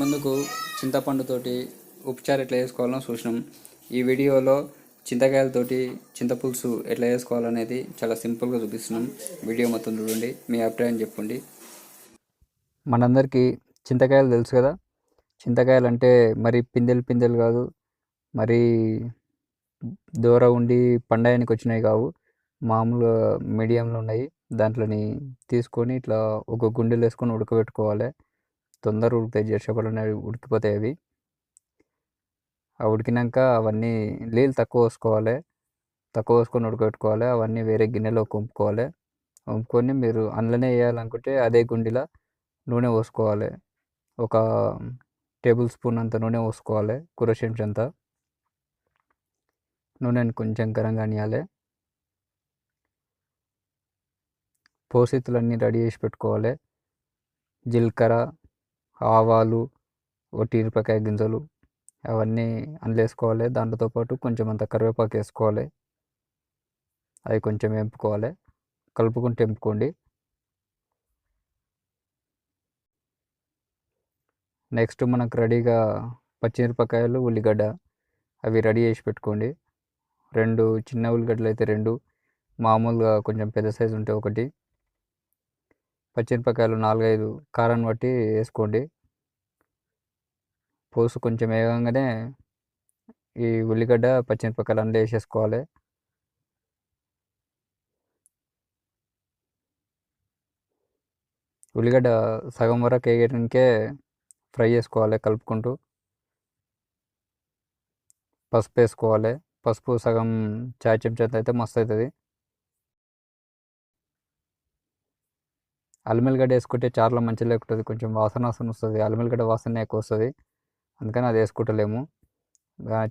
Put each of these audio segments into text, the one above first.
ముందుకు చింతపండుతోటి ఉపచారం ఎట్లా చేసుకోవాలో చూసినాం. ఈ వీడియోలో చింతకాయలతోటి చింతపులుసు ఎట్లా చేసుకోవాలనేది చాలా సింపుల్గా చూపిస్తున్నాం. వీడియో మొత్తం చూడండి మీ అభిప్రాయం చెప్పండి. మనందరికీ చింతకాయలు తెలుసు కదా? చింతకాయలు అంటే మరి పిందెలు పిందెలు కాదు మరి దూర ఉండి పండాయానికి వచ్చినాయి కావు. మామూలుగా మీడియంలో ఉన్నాయి. దాంట్లోని తీసుకొని ఇట్లా ఒక గుండెలు వేసుకొని ఉడకబెట్టుకోవాలి. తొందర ఉడుకుతాయి చేసేపడని అనేవి ఉడికిపోతాయి అవి. ఆ ఉడికినాక అవన్నీ నీళ్ళు తక్కువ పోసుకోవాలి. తక్కువ పోసుకొని ఉడకబెట్టుకోవాలి. అవన్నీ వేరే గిన్నెలో వంపుకోవాలి వంపుకొని మీరు అందులోనే వేయాలనుకుంటే అదే గుండెలో నూనె పోసుకోవాలి. ఒక టేబుల్ స్పూన్ అంత నూనె పోసుకోవాలి. కూర చెంచా అంతా నూనెని కొంచెం గరం కానియాలి పోసితులన్నీ రెడీ చేసి పెట్టుకోవాలి. జీలకర్ర ఆవాలు ఒట్టి మిరపకాయ గింజలు అవన్నీ అందులో వేసుకోవాలి దాంతో పాటు కొంచెం అంత కరివేపాకు వేసుకోవాలి. అవి కొంచెం వేపుకోవాలి. కలుపుకుని తెంపుకోండి నెక్స్ట్ మనకు రెడీగా పచ్చిమిరపకాయలు ఉల్లిగడ్డ అవి రెడీ చేసి పెట్టుకోండి. రెండు చిన్న ఉల్లిగడ్డలు అయితే రెండు. మామూలుగా కొంచెం పెద్ద సైజు ఉంటే ఒకటి. పచ్చిమిరపకాయలు నాలుగైదు కారాన్ని బట్టి వేసుకోండి. పోసు కొంచెం వేగంగానే ఈ ఉల్లిగడ్డ పచ్చిమిరపకాయలు అందులో వేసేసుకోవాలి. ఉల్లిగడ్డ సగం వరకు వేయడానికే ఫ్రై చేసుకోవాలి కలుపుకుంటూ. పసుపు వేసుకోవాలి. పసుపు సగం చాయ్ చెంచా అయితే మస్తు అవుతుంది. అల్లిమిల్లిగడ్డ వేసుకుంటే చారులో మంచిగా లేకుంటుంది కొంచెం వాసన వాసన వస్తుంది అల్లిమిల్లిగడ్డ వాసన ఎక్కువ వస్తుంది. అందుకని అది వేసుకుంటలేము.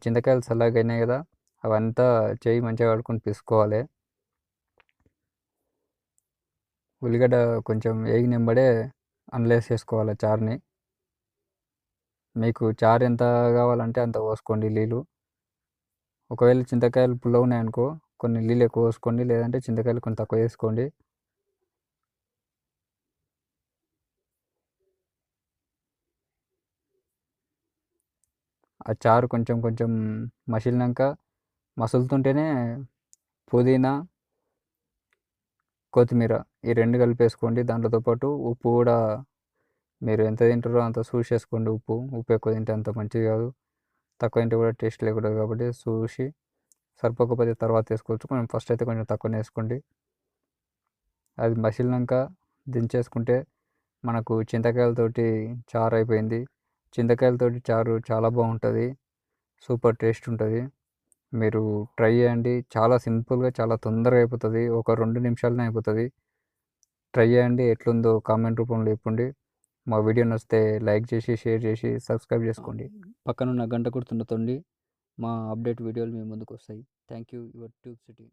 చింతకాయలు చల్లగైనాయి అయినాయి కదా అవంతా చేయి మంచిగా కడుకొని పిసుకోవాలి. ఉల్లిగడ్డ కొంచెం వేగి నింబడే అందులో వేసేసుకోవాలి చారుని. మీకు చారు ఎంత కావాలంటే అంత పోసుకోండి నీళ్ళు ఒకవేళ చింతకాయలు పుల్ల ఉన్నాయనుకో కొన్ని నీళ్ళు ఎక్కువ పోసుకోండి లేదంటే చింతకాయలు కొంచెం తక్కువ వేసుకోండి. ఆ చారు కొంచెం కొంచెం మసిలినాక మసులుతుంటేనే పుదీనా కొత్తిమీర ఈ రెండు కలిపేసుకోండి. దాంట్లో పాటు ఉప్పు కూడా మీరు ఎంత తింటారో అంత చూసేసుకోండి ఉప్పు ఉప్పు ఎక్కువ తింటే అంత మంచిది కాదు. తక్కువ తింటే కూడా టేస్ట్ లేకూడదు కాబట్టి చూసి సరిపోకపోతే తర్వాత వేసుకోవచ్చు. కొంచెం ఫస్ట్ అయితే కొంచెం తక్కువనే వేసుకోండి. అది మసిలినాక దించేసుకుంటే మనకు చింతకాయలతోటి చారు అయిపోయింది. చింతకాయలతోటి చారు చాలా బాగుంటుంది. సూపర్ టేస్ట్ ఉంటుంది. మీరు ట్రై చేయండి. చాలా సింపుల్గా చాలా తొందరగా అయిపోతుంది. ఒక రెండు నిమిషాలనే అయిపోతుంది. ట్రై చేయండి. ఎట్లుందో కామెంట్ రూపంలో చెప్పండి. మా వీడియో నచ్చితే లైక్ చేసి షేర్ చేసి సబ్స్క్రైబ్ చేసుకోండి. పక్కనున్న గంట గుర్తుండతండి. మా అప్డేట్ వీడియోలు మీ ముందుకు వస్తాయి thank you your tube city.